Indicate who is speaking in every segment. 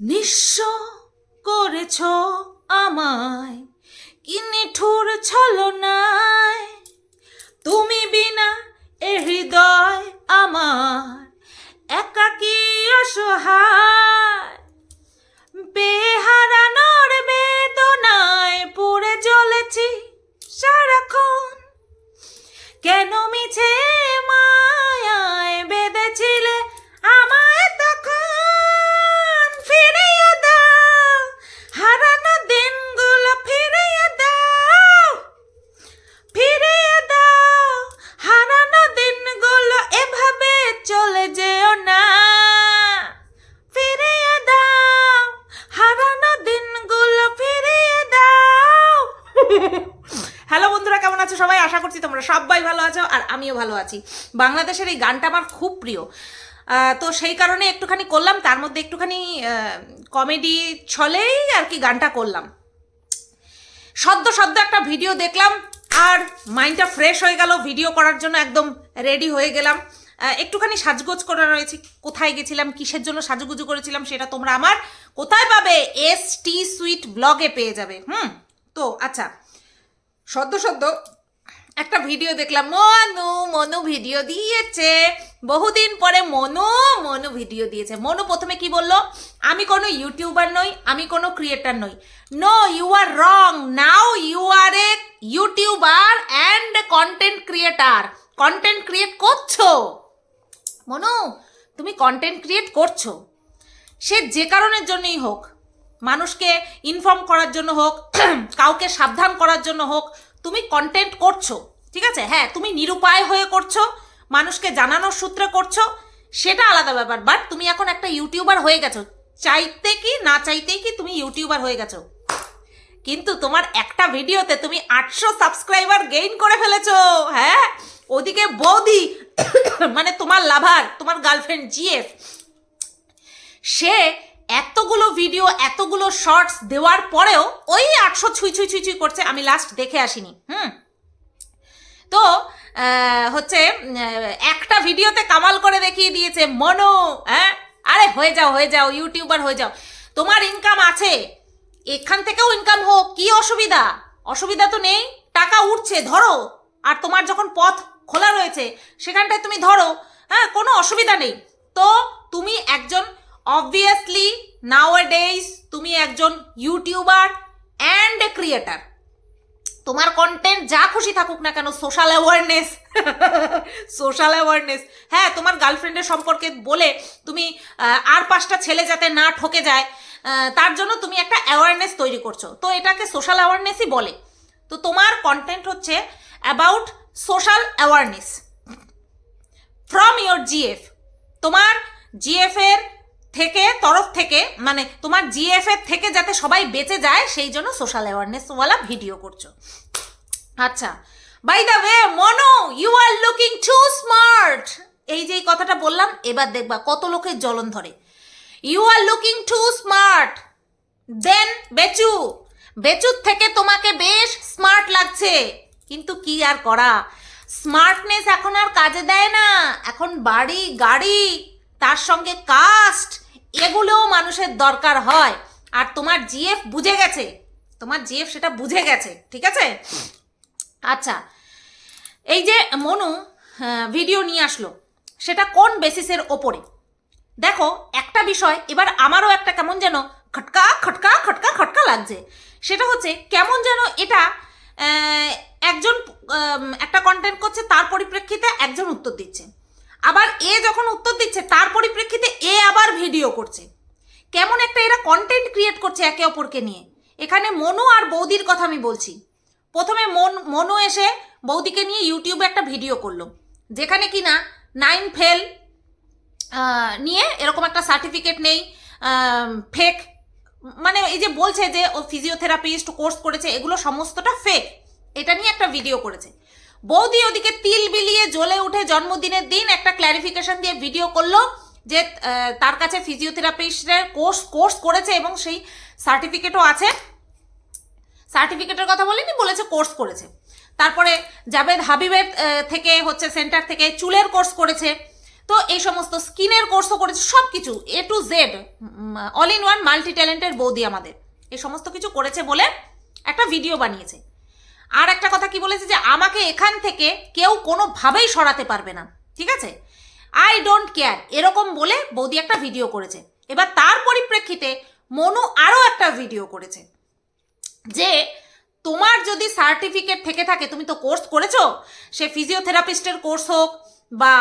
Speaker 1: নিঃস্ব করেছ আমায়, কি নিঠুর ছলনায়। তুমি বিনা এ হৃদয় আমার, একাকী অসহায়। বেহারানোর বেদনায় পড়ে চলেছি সারাক্ষণ। কেন মিছে মায়ায় আমিও ভালো আছি। বাংলাদেশের এই গানটা আমার খুব প্রিয়। তো সেই কারণে একটুখানি করলাম, তার মধ্যে একটুখানি কমেডি ছলেই আর কি গানটা করলাম। সদ্য সদ্য একটা ভিডিও দেখলাম, আর মাইন্ডটা ফ্রেশ হয়ে গেল ভিডিও করার জন্য একদম রেডি হয়ে গেলাম। একটুখানি সাজগোজ করা রয়েছে, কোথায় গেছিলাম, কিসের জন্য সাজুগুজু করেছিলাম সেটা তোমরা আমার কোথায় পাবে এস টি সুইট ব্লগে পেয়ে যাবে, হুম? তো আচ্ছা সদ্য সদ্য একটা ভিডিও দেখলাম, মনু মনু ভিডিও দিয়েছে। বহুদিন পরে মনু মনু ভিডিও দিয়েছে। মনু প্রথমে কি বলল? আমি কোনো ইউটিউবার নই, আমি কোনো ক্রিয়েটার নই। No you are wrong now you are a YouTuber and content creator content create করছ। মনু, তুমি কন্টেন্ট ক্রিয়েট করছ। সে যে কারণের জন্যই হোক, মানুষকে ইনফর্ম করার জন্য হোক, কাউকে সাবধান করার জন্য হোক তুমি কন্টেন্ট করছ, ঠিক আছে? হ্যাঁ তুমি নিরুপায় হয়ে করছ, মানুষকে জানানোর সূত্রে করছ, সেটা আলাদা ব্যাপার বাট তুমি এখন একটা ইউটিউবার হয়ে গেছো। চাইতে কি, না চাইতেই কি, তুমি ইউটিউবার হয়ে গেছো। কিন্তু তোমার একটা ভিডিওতে তুমি আটশো সাবস্ক্রাইবার গেইন করে ফেলেছো হ্যাঁ? ওদিকে বৌদি মানে তোমার লাভার তোমার গার্লফ্রেন্ড জিএফ সে এতগুলো ভিডিও এতগুলো শর্টস দেওয়ার পরেও ওই আটশো ছুঁই ছুঁই ছুঁই ছুঁই করছে, আমি লাস্ট দেখে আসিনি, হুম? তো হচ্ছে একটা ভিডিওতে কামাল করে দেখিয়ে দিয়েছে, মনো হ্যাঁ? আরে, হয়ে যাও হয়ে যাও ইউটিউবার হয়ে যাও। তোমার ইনকাম আছে, এখান থেকেও ইনকাম হোক, কি অসুবিধা? অসুবিধা তো নেই, টাকা উঠছে, ধরো। আর তোমার যখন পথ খোলা রয়েছে, সেখানটায় তুমি ধরো হ্যাঁ? কোনো অসুবিধা নেই। তো, তুমি একজন অবভিয়াসলি নাও ডেইজ তুমি একজন ইউটিউবার অ্যান্ড ক্রিয়েটার তোমার কন্টেন্ট যা খুশি থাকুক না কেন সোশ্যাল অ্যাওয়ারনেস সোশ্যাল অ্যাওয়ারনেস হ্যাঁ তোমার গার্লফ্রেন্ডের সম্পর্কে বলে তুমি আর পাঁচটা ছেলে যাতে না ঠকে যায় তার জন্য তুমি একটা অ্যাওয়ারনেস তৈরি করছ। তো এটাকে সোশ্যাল অ্যাওয়ারনেসই বলে। তো তোমার কন্টেন্ট হচ্ছে about social awareness from your GF তোমার জিএফ এর থেকে, তরফ থেকে মানে তোমার জিএফ এর থেকে যাতে সবাই বেঁচে যায়, সেই জন্য সোশ্যাল অ্যাওয়ারনেস ওয়ালা ভিডিও করছ। আচ্ছা by the way Mono you are looking too smart এই যে কথাটা বললাম, এবার দেখবা কত লোকের জ্বলন ধরে। You are looking too smart then Bechu, বেচুর থেকে তোমাকে বেশ স্মার্ট লাগছে। কিন্তু কি আর করা? স্মার্টনেস এখন আর কাজে দেয় না। এখন বাড়ি, গাড়ি, তার সঙ্গে কাস্ট এগুলোও মানুষের দরকার হয়। আর তোমার জিএফ বুঝে গেছে। তোমার জিএফ সেটা বুঝে গেছে, ঠিক আছে? আচ্ছা এই যে মনু ভিডিও নিয়ে আসলো, সেটা কোন বেসিসের ওপরে? দেখো, একটা বিষয়, এবার আমারও একটা কেমন যেন খটকা খটকা খটকা খটকা লাগছে। সেটা হচ্ছে, কেমন যেন এটা একজন একটা কন্টেন্ট করছে, তার পরিপ্রেক্ষিতে একজন উত্তর দিচ্ছে। আবার এ যখন উত্তর দিচ্ছে, তার পরিপ্রেক্ষিতে এ আবার ভিডিও করছে। কেমন একটা এরা কন্টেন্ট ক্রিয়েট করছে একে অপরকে নিয়ে। এখানে মনু আর বৌদির কথা আমি বলছি। প্রথমে মন, মনু এসে বৌদিকে নিয়ে ইউটিউবে একটা ভিডিও করল। যেখানে কিনা নাইন ফেল নিয়ে এরকম একটা সার্টিফিকেট নেই ফেক মানে এই যে বলছে যে ও ফিজিওথেরাপিস্ট কোর্স করেছে, এগুলো সমস্তটা ফেক এটা নিয়ে একটা ভিডিও করেছে। বৌদি ওদিকে তিল বিলিয়ে জ্বলে উঠে জন্মদিনের দিন একটা ক্ল্যারিফিকেশন দিয়ে ভিডিও করল। যে তার কাছে ফিজিওথেরাপিস্টের কোর্স কোর্স করেছে এবং সেই সার্টিফিকেটও আছে। সার্টিফিকেটের কথা বলিনি, বলেছে কোর্স করেছে। তারপরে জাবেদ হাবিবের থেকে হচ্ছে সেন্টার থেকে চুলের কোর্স করেছে। তো এই সমস্ত স্কিনের কোর্সও করেছে সব কিছু A to Z all in one multi ট্যালেন্টের বৌদি আমাদের। এই সমস্ত কিছু করেছে বলে একটা ভিডিও বানিয়েছে। আর একটা কথা কি বলেছে যে, আমাকে এখান থেকে কেউ কোনোভাবেই সরাতে পারবে না, ঠিক আছে? আই ডোন্ট কেয়ার এরকম বলে বৌদি একটা ভিডিও করেছে। এবার তার পরিপ্রেক্ষিতে মনু আরও একটা ভিডিও করেছে। যে তোমার যদি সার্টিফিকেট থেকে থাকে, তুমি তো কোর্স করেছ, সে ফিজিওথেরাপিস্টের কোর্স হোক, বা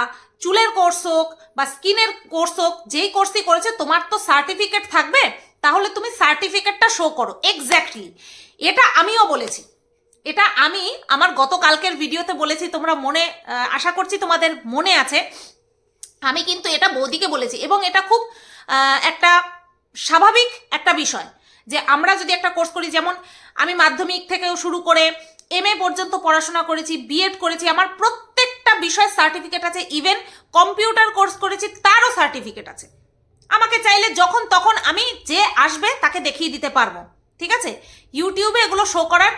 Speaker 1: চুলের কোর্স হোক, বা স্কিনের কোর্স হোক, যেই কোর্সই করেছে, তোমার তো সার্টিফিকেট থাকবে, তাহলে তুমি সার্টিফিকেটটা শো করো এক্স্যাক্টলি এটা আমিও বলেছি। এটা আমি আমার গতকালকের ভিডিওতে বলেছি, তোমরা মনে আশা করছি তোমাদের মনে আছে। আমি কিন্তু এটা বৌদিকে বলেছি এবং এটা খুব একটা স্বাভাবিক একটা বিষয় যে আমরা যদি একটা কোর্স করি, যেমন আমি মাধ্যমিক থেকেও শুরু করে এম পর্যন্ত পড়াশোনা করেছি বিএড করেছি, আমার প্রত্যেকটা বিষয়ের সার্টিফিকেট আছে ইভেন কম্পিউটার কোর্স করেছি, তারও সার্টিফিকেট আছে। আমাকে চাইলে যখন তখন আমি যে আসবে তাকে দেখিয়ে দিতে পারব, ঠিক আছে? ইউটিউবে এগুলো শো করার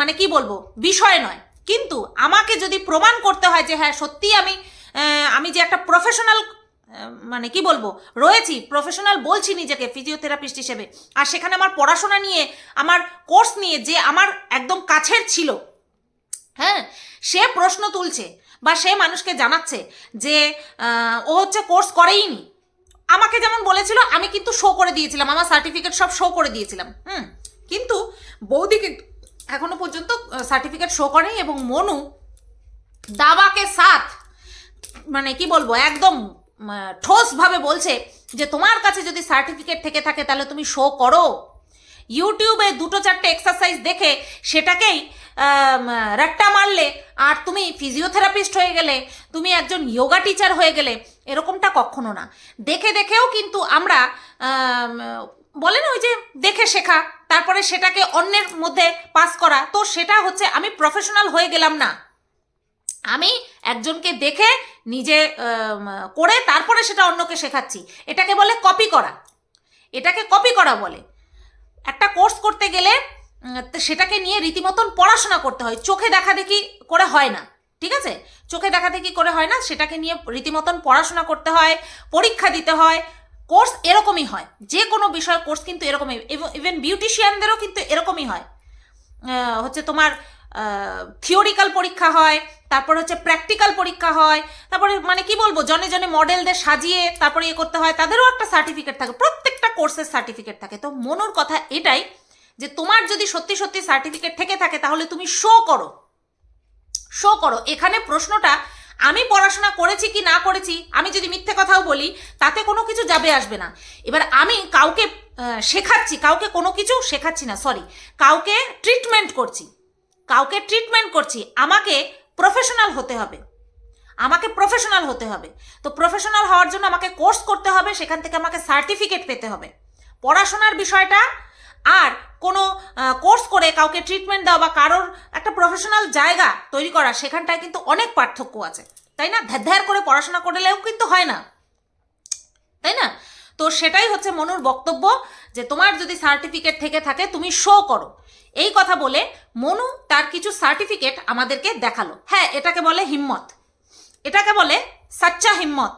Speaker 1: মানে কি বলব, বিষয় নয়। কিন্তু আমাকে যদি প্রমাণ করতে হয় যে হ্যাঁ সত্যি আমি আমি যে একটা প্রফেশনাল মানে কি বলব, রয়েছি প্রফেশনাল বলছি নিজেকে ফিজিওথেরাপিস্ট হিসেবে। আর সেখানে আমার পড়াশোনা নিয়ে, আমার কোর্স নিয়ে যে আমার একদম কাছের ছিল হ্যাঁ সে প্রশ্ন তুলছে বা সে মানুষকে জানাচ্ছে যে ও হচ্ছে কোর্স করেইনি। আমাকে যেমন বলেছিল, আমি কিন্তু শো করে দিয়েছিলাম, আমার সার্টিফিকেট সব শো করে দিয়েছিলাম, হুম। কিন্তু বৌদি কিন্তু এখনও পর্যন্ত সার্টিফিকেট শো করেনি এবং মনু দাবাকে সাথ মানে কি বলব, একদম ঠোস ভাবে বলছে যে তোমার কাছে যদি সার্টিফিকেট থেকে থাকে তাহলে তুমি শো করো। ইউটিউবে দুটো চারটে এক্সারসাইজ দেখে সেটাকেই রাট্টা মারলে আর তুমি ফিজিওথেরাপিস্ট হয়ে গেলে, তুমি একজন যোগা টিচার হয়ে গেলে, এরকমটা কখনো না। দেখে দেখেও কিন্তু আমরা বলে না ওই যে দেখে শেখা, তারপরে সেটাকে অন্যের মধ্যে পাস করা, তো সেটা হচ্ছে আমি প্রফেশনাল হয়ে গেলাম না। আমি একজনকে দেখে নিজে করে তারপরে সেটা অন্যকে শেখাচ্ছি। এটাকে বলে কপি করা। এটাকে কপি করা বলে। একটা কোর্স করতে গেলে সেটাকে নিয়ে রীতিমতন পড়াশোনা করতে হয়। চোখে দেখা দেখি করে হয় না। ঠিক আছে? চোখে দেখা দেখি করে হয় না, সেটাকে নিয়ে রীতিমতন পড়াশোনা করতে হয়, পরীক্ষা দিতে হয়। কোর্স এরকমই হয়। যে কোনো বিষয় কোর্স কিন্তু এরকমই। ইভেন বিউটিশিয়ানদেরও কিন্তু এরকমই হয়। হচ্ছে তোমার থিওরিক্যাল পরীক্ষা হয় তারপর হচ্ছে প্র্যাকটিক্যাল পরীক্ষা হয়, তারপরে মানে কি বলব, জনে জনে মডেলদের সাজিয়ে তারপরে ইয়ে করতে হয়, তাদেরও একটা সার্টিফিকেট থাকে, প্রত্যেকটা কোর্সের সার্টিফিকেট থাকে। তো মনুর কথা এটাই যে তোমার যদি সত্যি সত্যি সার্টিফিকেট থেকে থাকে, তাহলে তুমি শো করো। শো করো। এখানে প্রশ্নটা, আমি পড়াশোনা করেছি কি না করেছি, আমি যদি মিথ্যে কথাও বলি, তাতে কোনো কিছু যাবে আসবে না। এবার আমি কাউকে শেখাচ্ছি, কাউকে কোনো কিছু শেখাচ্ছি না সরি কাউকে ট্রিটমেন্ট করছি, কাউকে ট্রিটমেন্ট করছি, আমাকে প্রফেশনাল হতে হবে। আমাকে প্রফেশনাল হতে হবে। তো প্রফেশনাল হওয়ার জন্য আমাকে কোর্স করতে হবে, সেখান থেকে আমাকে সার্টিফিকেট পেতে হবে। পড়াশোনার বিষয়টা আর কোনো কোর্স করে কাউকে ট্রিটমেন্ট দেওয়া বা কারোর একটা প্রফেশনাল জায়গা তৈরি করা, সেখানটায় কিন্তু অনেক পার্থক্য আছে। তাই না? ধ্যার করে পড়াশোনা করলেও কিন্তু হয় না। তাই না? তো সেটাই হচ্ছে মনুর বক্তব্য যে তোমার যদি সার্টিফিকেট থেকে থাকে, তুমি শো করো। এই কথা বলে মনু তার কিছু সার্টিফিকেট আমাদেরকে দেখাল। হ্যাঁ এটাকে বলে হিম্মত। এটাকে বলে সাচ্চা হিম্মত,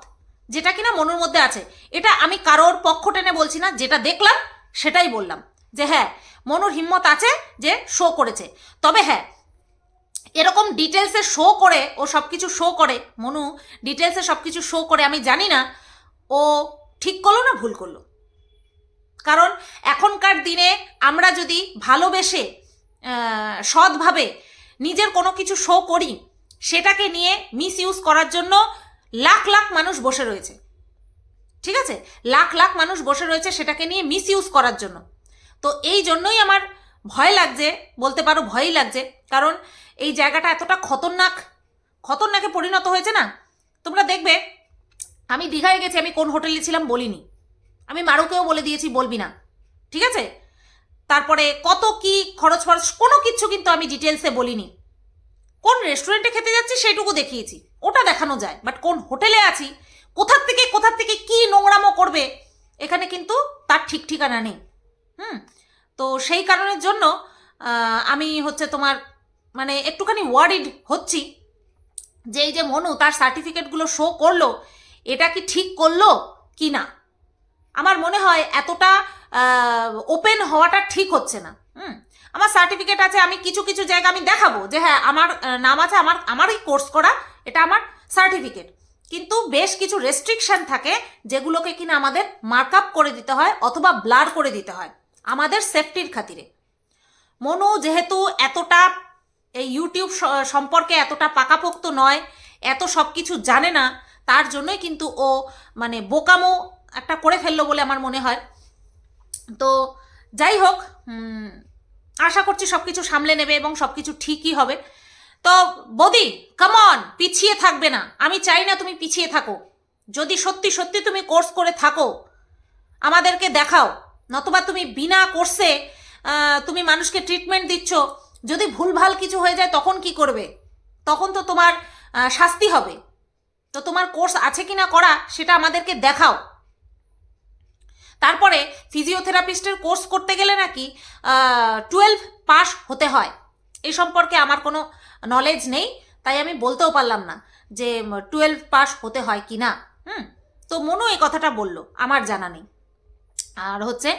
Speaker 1: যেটা কিনা মনুর মধ্যে আছে। এটা আমি কারোর পক্ষ টেনে বলছি না, যেটা দেখলাম সেটাই বললাম। যে হ্যাঁ মনুর হিম্মত আছে যে শো করেছে। তবে হ্যাঁ এরকম ডিটেলসে শো করে, ও সব কিছু শো করে, মনু ডিটেলসে সব কিছু শো করে, আমি জানি না। ও ঠিক করল না, ভুল করল? কারণ এখনকার দিনে আমরা যদি ভালোবেসে সৎভাবে নিজের কোনো কিছু শো করি, সেটাকে নিয়ে মিস ইউজ করার জন্য লাখ লাখ মানুষ বসে রয়েছে। ঠিক আছে? লাখ লাখ মানুষ বসে রয়েছে সেটাকে নিয়ে মিস ইউজ করার জন্য। তো এই জন্যই আমার ভয় লাগছে, বলতে পারো ভয়ই লাগছে। কারণ এই জায়গাটা এতটা খতরনাক, খতরনাকে পরিণত হয়েছে না? তোমরা দেখবে আমি দীঘায় গেছি, আমি কোন হোটেলে ছিলাম বলিনি। আমি মারুকেও বলে দিয়েছি, বলবি না। ঠিক আছে? তারপরে কত কি খরচ ফরচ, কোনো কিছু কিন্তু আমি ডিটেলসে বলিনি। কোন রেস্টুরেন্টে খেতে যাচ্ছি সেটুকু দেখিয়েছি। ওটা দেখানো যায় বাট কোন হোটেলে আছি, কোথার থেকে কোথার থেকে কি নোংরামো করবে, এখানে কিন্তু তার ঠিক ঠিকানা নেই। হুম? তো সেই কারণের জন্য আমি হচ্ছে তোমার মানে একটুখানি ওয়ারিড হচ্ছি যে এই যে মনু তার সার্টিফিকেটগুলো শো করল এটা কি ঠিক করল কি না? আমার মনে হয় এতটা ওপেন হওয়াটা ঠিক হচ্ছে না। হুম? আমার সার্টিফিকেট আছে, আমি কিছু কিছু জায়গা আমি দেখাবো যে হ্যাঁ আমার নাম আছে, আমার, আমারই কোর্স করা, এটা আমার সার্টিফিকেট কিন্তু বেশ কিছু রেস্ট্রিকশন থাকে যেগুলোকে কিনা আমাদের মার্ক আপ করে দিতে হয় অথবা ব্লার করে দিতে হয় আমাদের সেফটির খাতিরে। মনু যেহেতু এতটা এই ইউটিউব সম্পর্কে এতটা পাকাপোক্ত নয়, এত সব কিছু জানে না তার জন্যই কিন্তু ও মানে বোকামো একটা করে ফেলল বলে আমার মনে হয়। তো যাই হোক আশা করছি সব কিছু সামলে নেবে এবং সব কিছু ঠিকই হবে। তো বদি কামন পিছিয়ে থাকবে না। আমি চাই না তুমি পিছিয়ে থাকো। যদি সত্যি সত্যি তুমি কোর্স করে থাকো, আমাদেরকে দেখাও। নতুবা তুমি বিনা কোর্সে তুমি মানুষকে ট্রিটমেন্ট দিচ্ছ। যদি ভুলভাল কিছু হয়ে যায়, তখন কি করবে? তখন তো তোমার শাস্তি হবে। তো তোমার কোর্স আছে কি না করা সেটা আমাদেরকে দেখাও। তারপরে ফিজিওথেরাপিস্টের কোর্স করতে গেলে নাকি টুয়েলভ পাস হতে হয়। এই সম্পর্কে আমার কোনো নলেজ নেই, তাই আমি বলতেও পারলাম না যে টুয়েলভ পাস হতে হয় কি না হুম? তো মনু এই কথাটা বলল, আমার জানা নেই। আর হচ্ছে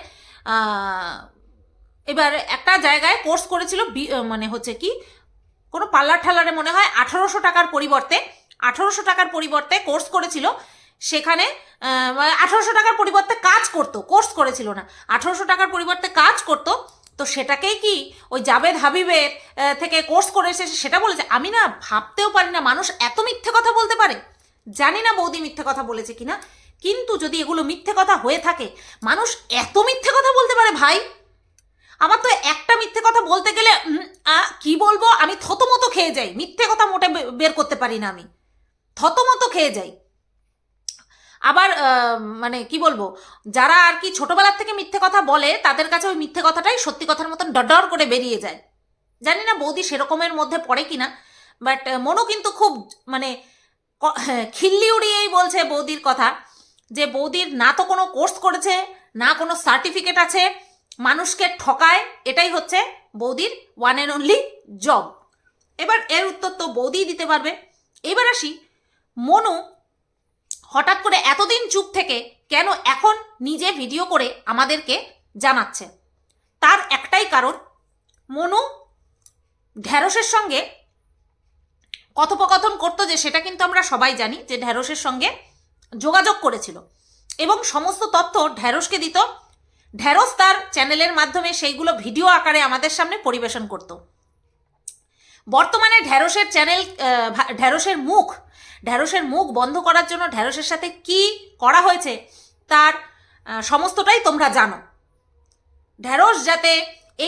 Speaker 1: এবার একটা জায়গায় কোর্স করেছিল মানে হচ্ছে কি, কোনো পার্লার ঠালারে মনে হয় আঠারোশো টাকার পরিবর্তে আঠারোশো টাকার পরিবর্তে কোর্স করেছিল। সেখানে আঠারোশো টাকার পরিবর্তে কাজ করতো কোর্স করেছিল না। আঠারোশো টাকার পরিবর্তে কাজ করতো, তো সেটাকেই কি ওই জাবেদ হাবিবের থেকে কোর্স করে এসেছে, সেটা বলেছে, আমি না ভাবতেও পারি না, মানুষ এত মিথ্যে কথা বলতে পারে। জানি না বৌদি মিথ্যে কথা বলেছে কিনা, কিন্তু যদি এগুলো মিথ্যে কথা হয়ে থাকে, মানুষ এত মিথ্যে কথা বলতে পারে ভাই। আমার তো একটা মিথ্যে কথা বলতে গেলে কি বলব, আমি থতমতো খেয়ে যাই, মিথ্যে কথা মোটে বের করতে পারি না আমি। থতমতো খেয়ে যাই। আবার মানে কি বলব যারা আর কি ছোটবেলার থেকে মিথ্যে কথা বলে তাদের কাছে ওই মিথ্যে কথাটাই সত্যি কথার মতন ডর করে বেরিয়ে যায়। জানি না বৌদি সেরকমের মধ্যে পড়ে কিনা বাট মনও কিন্তু খুব মানে হ্যাঁ, খিল্লি উড়িয়েই বলছে বৌদির কথা যে বৌদির না তো কোনো কোর্স করেছে না কোনো সার্টিফিকেট আছে মানুষকে ঠকায় এটাই হচ্ছে বৌদির ওয়ান অ্যান্ড অনলি জব এবার এর উত্তর তো বৌদিই দিতে পারবে। এবার আসি মনু হঠাৎ করে এতদিন চুপ থেকে কেন এখন নিজে ভিডিও করে আমাদেরকে জানাচ্ছে। তার একটাই কারণ, মনু ঢ্যাঁড়সের সঙ্গে কথোপকথন করতো যে সেটা কিন্তু আমরা সবাই জানি যে ঢ্যাঁড়সের সঙ্গে যোগাযোগ করেছিল এবং সমস্ত তথ্য ঢ্যাঁড়সকে দিত। ঢ্যাঁড়স তার চ্যানেলের মাধ্যমে সেইগুলো ভিডিও আকারে আমাদের সামনে পরিবেশন করত। বর্তমানে ঢ্যাঁড়সের চ্যানেল ঢ্যাঁড়সের মুখ ঢ্যাঁড়সের মুখ বন্ধ করার জন্য ঢ্যাঁড়সের সাথে কি করা হয়েছে তার সমস্তটাই তোমরা জানো। ঢ্যাঁড়স যাতে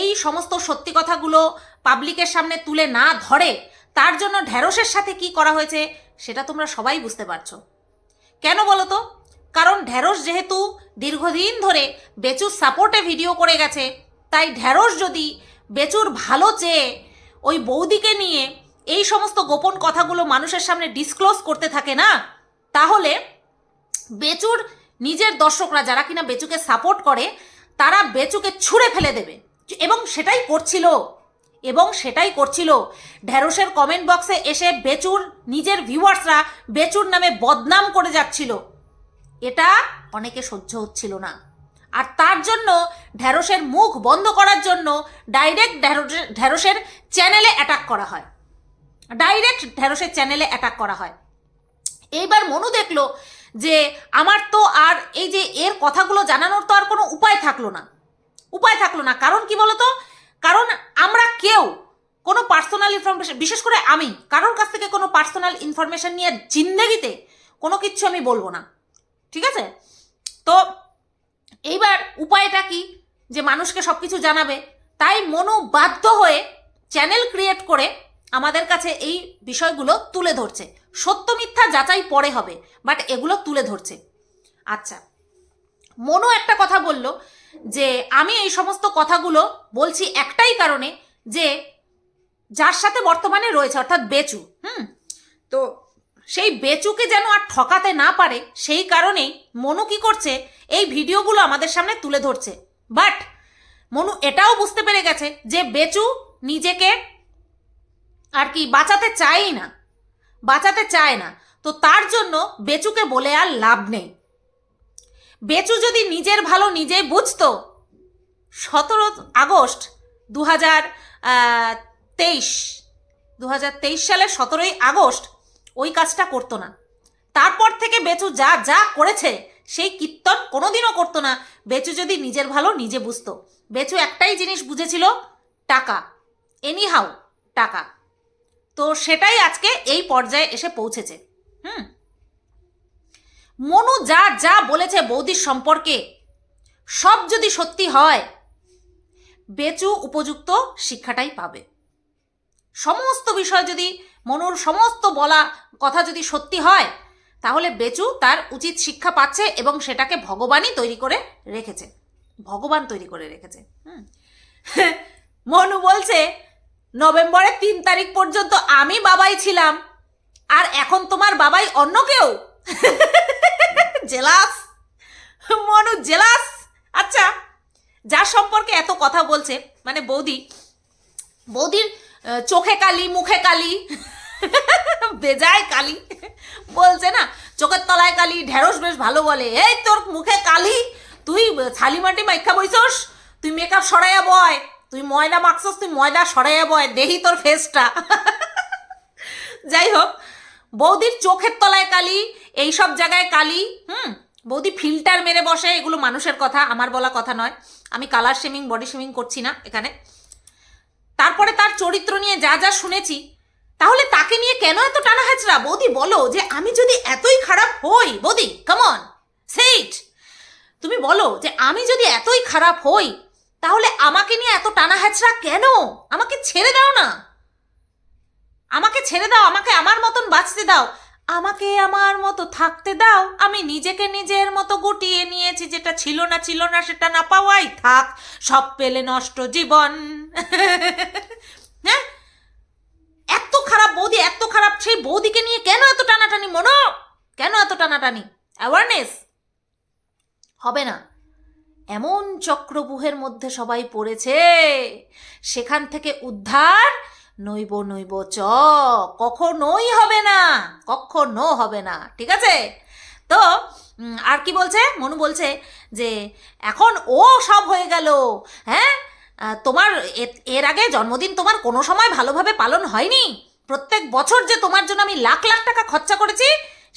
Speaker 1: এই সমস্ত সত্যি কথাগুলো পাবলিকের সামনে তুলে না ধরে, তার জন্য ঢ্যাঁড়সের সাথে কি করা হয়েছে সেটা তোমরা সবাই বুঝতে পারছ। কেন বলো তো কারণ ঢ্যাঁড়স যেহেতু দীর্ঘদিন ধরে বেচুর সাপোর্টে ভিডিও করে গেছে, তাই ঢ্যাঁড়স যদি বেচুর ভালো চেয়ে ওই বৌদিকে নিয়ে এই সমস্ত গোপন কথাগুলো মানুষের সামনে ডিসক্লোজ করতে থাকে না? তাহলে বেচুর নিজের দর্শকরা যারা কিনা বেচুকে সাপোর্ট করে, তারা বেচুকে ছুঁড়ে ফেলে দেবে। এবং সেটাই করছিল। এবং সেটাই করছিল। ঢ্যাঁড়সের কমেন্ট বক্সে এসে বেচুর নিজের ভিউয়ার্সরা বেচুর নামে বদনাম করে যাচ্ছিল। এটা অনেকে সহ্য হচ্ছিল না। আর তার জন্য ঢ্যাঁড়সের মুখ বন্ধ করার জন্য ডাইরেক্ট ঢ্যাঁড়সের চ্যানেলে অ্যাটাক করা হয়। ডাইরেক্ট ঢ্যাঁড়সের চ্যানেলে অ্যাটাক করা হয়। এইবার মনু দেখল যে আমার তো আর এই যে এর কথাগুলো জানানোর তো আর কোনো উপায় থাকল না। উপায় থাকল না। কারণ কি বলতো? কারণ আমরা কেউ কোনো পার্সোনাল ইনফরমেশন বিশেষ করে আমি, কারোর কাছ থেকে কোনো পার্সোনাল ইনফরমেশন নিয়ে জিন্দেগিতে কোনো কিচ্ছু আমি বলব না। ঠিক আছে? তো এইবার উপায়টা কি? যে মানুষকে সব কিছু জানাবে। তাই মনু বাধ্য হয়ে চ্যানেল ক্রিয়েট করে আমাদের কাছে এই বিষয়গুলো তুলে ধরছে। সত্য মিথ্যা যাচাই পরে হবে বাট এগুলো তুলে ধরছে। আচ্ছা মনু একটা কথা বলল যে, আমি এই সমস্ত কথাগুলো বলছি একটাই কারণে যে, যার সাথে বর্তমানে রয়েছে, অর্থাৎ বেচু, হুম? তো সেই বেচুকে যেন আর ঠকাতে না পারে, সেই কারণেই মনু কি করছে, এই ভিডিওগুলো আমাদের সামনে তুলে ধরছে। বাট মনু এটাও বুঝতে পেরে গেছে যে, বেচু নিজেকে আর কি বাঁচাতে চায়ই না। বাঁচাতে চায় না। তো তার জন্য বেচুকে বলে আর লাভ নেই। বেচু যদি নিজের ভালো নিজেই বুঝতো, সতেরো আগস্ট দু হাজার তেইশ দু হাজার তেইশ সালের সতেরোই আগস্ট ওই কাজটা করতো না। তারপর থেকে বেচু যা যা করেছে সেই কীর্তন কোনোদিনও করতো না। বেচু যদি নিজের ভালো নিজে বুঝতো। বেচু একটাই জিনিস বুঝেছিল, টাকা। এনিহাউ টাকা। তো সেটাই আজকে এই পর্যায়ে এসে পৌঁছেছে। হুম। মনু যা যা বলেছে বৌদির সম্পর্কে, সব যদি সত্যি হয়, বেচু উপযুক্ত শিক্ষাটাই পাবে। সমস্ত বিষয় যদি, মনুর সমস্ত বলা কথা যদি সত্যি হয়, তাহলে বেচু তার উচিত শিক্ষা পাচ্ছে এবং সেটাকে ভগবানই তৈরি করে রেখেছে। ভগবান তৈরি করে রেখেছে। হুম। মনু বলছে নভেম্বরের তিন তারিখ পর্যন্ত আমি বাবাই ছিলাম। আর এখন তোমার বাবাই অন্য কেউ? জেলাস। মনু, জেলাস। আচ্ছা যার সম্পর্কে এত কথা বলছে মানে বৌদি, বৌদির চোখে কালি, মুখে কালি, বেজায় কালি, বলছে না, চোখের তলায় কালি, ঢেঁড়স বেশ ভালো বলে। এই তোর মুখে কালি? তুই ছালি মাটি মাইখা বইছস? তুই মেকআপ সরাইয়া বয়। তুই ময়দা মাখছস, তুই ময়দা সরাইয়া বয়, দেহি তোর ফেসটা যাই হোক বৌদির চোখের তলায় কালি এই সব জায়গায় কালি, হুম? বৌদি ফিল্টার মেরে বসে, এগুলো মানুষের কথা, আমার বলা কথা নয়। আমি কালার শেমিং বডি শেমিং করছি না এখানে। তারপরে তার চরিত্র নিয়ে যা যা শুনেছি, তাহলে তাকে নিয়ে কেন এত টানা হেঁচড়া বৌদি, বলো যে আমি যদি এতই খারাপ হই, বৌদি কামন সেইট তুমি বলো যে আমি যদি এতই খারাপ হই তাহলে আমাকে নিয়ে এত টানা হেঁচড়া কেন? আমাকে ছেড়ে দাও না। আমাকে ছেড়ে দাও, আমাকে আমার মতন বাঁচতে দাও। আমাকে আমার মতো থাকতে দাও। আমি নিজেকে নিজের মতো গুটিয়ে নিয়েছি, যেটা ছিল না ছিল না, সেটা না পাওয়াই থাক। সব পেলে নষ্ট জীবন। হ্যাঁ? এত খারাপ বৌদি, এত খারাপ সেই বৌদিকে নিয়ে কেন এত টানাটানি, মনো? কেন এত টানাটানি? অ্যাওয়ারনেস হবে না। এমন চক্রবুহের মধ্যে সবাই পড়েছে। সেখান থেকে উদ্ধার নইব নইব, চ। কখনোই হবে না, কখনো হবে না, ঠিক আছে? তো আর কি বলছে? মনু বলছে যে, এখন ও সব হয়ে গেল হ্যাঁ? তোমার এর আগে জন্মদিন তোমার কোনো সময় ভালোভাবে পালন হয়নি। প্রত্যেক বছর যে তোমার জন্য আমি লাখ লাখ টাকা খরচা করেছি,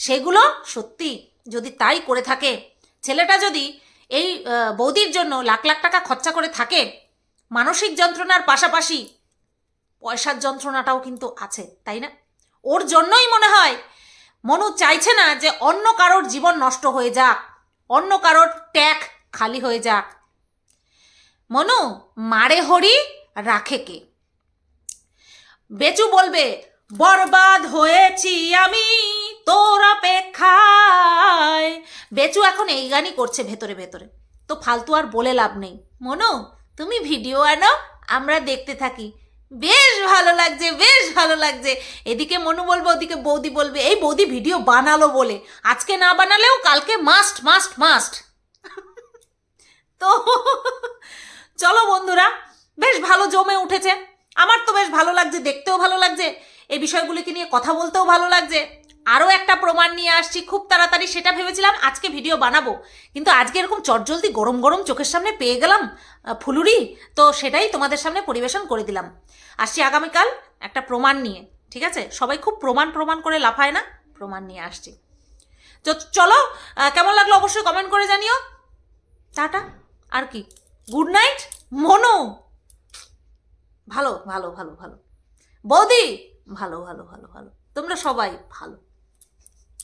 Speaker 1: সেগুলো সত্যি যদি তাই করে থাকে। ছেলেটা যদি এই বৌদির জন্য লাখ লাখ টাকা খরচা করে থাকে, মানসিক যন্ত্রণার পাশাপাশি পয়সার যন্ত্রণাটাও কিন্তু আছে, তাই না? ওর জন্যই মনে হয়, মনু চাইছে না যে অন্য কারোর জীবন নষ্ট হয়ে যাক, অন্য কারোর ট্যাক খালি হয়ে যাক। মনু, মারে হরি, রাখে কে? বেচু বলবে, বরবাদ হয়েছি আমি তোর অপেক্ষায়। বেচু এখন এই গানই করছে ভেতরে ভেতরে। তো ফালতু আর বলে লাভ নেই। মনু, তুমি ভিডিও আনো, আমরা দেখতে থাকি। বেশ ভালো লাগছে, বেশ ভালো লাগছে। এদিকে মনু বলবে, ওদিকে বৌদি বলবে, এই বৌদি ভিডিও বানালো বলে। আজকে না বানালেও কালকে মাস্ট মাস্ট মাস্ট তো চলো বন্ধুরা, বেশ ভালো জমে উঠেছে। আমার তো বেশ ভালো লাগছে, দেখতেও ভালো লাগছে। এই বিষয়গুলিকে নিয়ে কথা বলতেও ভালো লাগছে। আরও একটা প্রমাণ নিয়ে আসছি, খুব তাড়াতাড়ি সেটা ভেবেছিলাম আজকে ভিডিও বানাবো। কিন্তু আজকে এরকম চটজলদি গরম গরম চোখের সামনে পেয়ে গেলাম ফুলুরি, তো সেটাই তোমাদের সামনে পরিবেশন করে দিলাম। আসছি আগামীকাল একটা প্রমাণ নিয়ে, ঠিক আছে? সবাই খুব প্রমাণ প্রমাণ করে লাফায় না? প্রমাণ নিয়ে আসছি। তো চলো কেমন লাগল অবশ্যই কমেন্ট করে জানিও। টাটা। আর কি? Good night Mono. ভালো ভালো ভালো ভালো। বৌদি। ভালো ভালো ভালো ভালো। তোমরা সবাই ভালো।